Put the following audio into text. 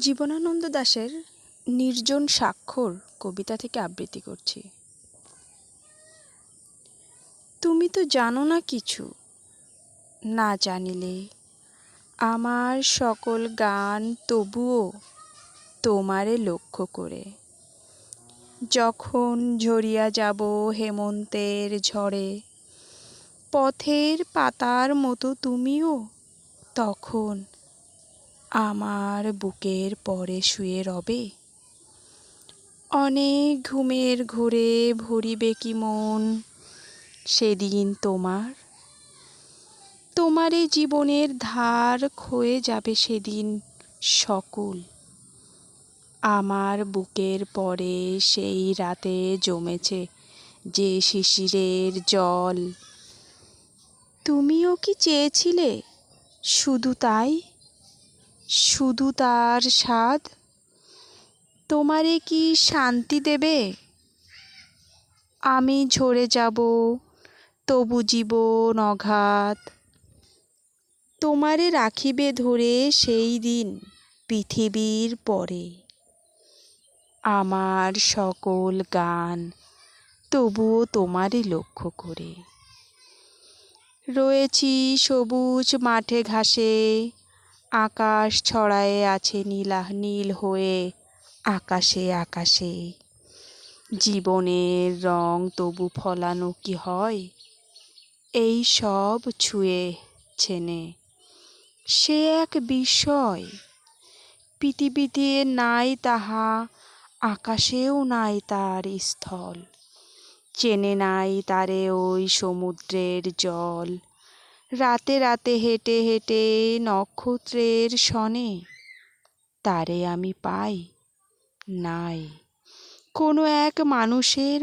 জীবনানন্দ দাশের নির্জন স্বাক্ষর কবিতা থেকে আবৃত্তি করছি। তুমি তো জানো না কিছু, না জানিলে আমার সকল গান তবুও তোমারে লক্ষ্য করে। যখন ঝরিয়া যাব হেমন্তের ঝড়ে, পথের পাতার মতো তুমিও তখন আমার বুকের পরে শুয়ে রবে? অনেক ঘুমের ঘোরে ভরিবে কি মন সেদিন তোমার? তোমারে জীবনের ধার ক্ষয়ে যাবে সেদিন সকল। আমার বুকের পরে সেই রাতে জমেছে যে শিশিরের জল। তুমিও কি চেয়েছিলে শুধু তাই? শুধু তার স্বাদ? তোমারে কি শান্তি দেবে? আমি ঝরে যাব, তবু জীবন অঘাত। তোমারে রাখিবে ধরে সেই দিন পৃথিবীর পরে। আমার সকল গান তবুও তোমারই লক্ষ্য করে। রয়েছি সবুজ মাঠে ঘাসে আকাশ ছড়ায়ে আছে নীলা, নীল হয়ে, আকাশে আকাশে। জীবনের রং তবু ফলানো কি হয়? এই সব ছুঁয়ে ছেনে। সে এক বিষয় পৃথিবীতে নাই তাহা, আকাশেও নাই তার স্থল। চেনে নাই তারে ওই সমুদ্রের জল। রাতে রাতে হেঁটে হেঁটে নক্ষত্রের সনে তারে আমি পাই নাই। কোনো এক মানুষের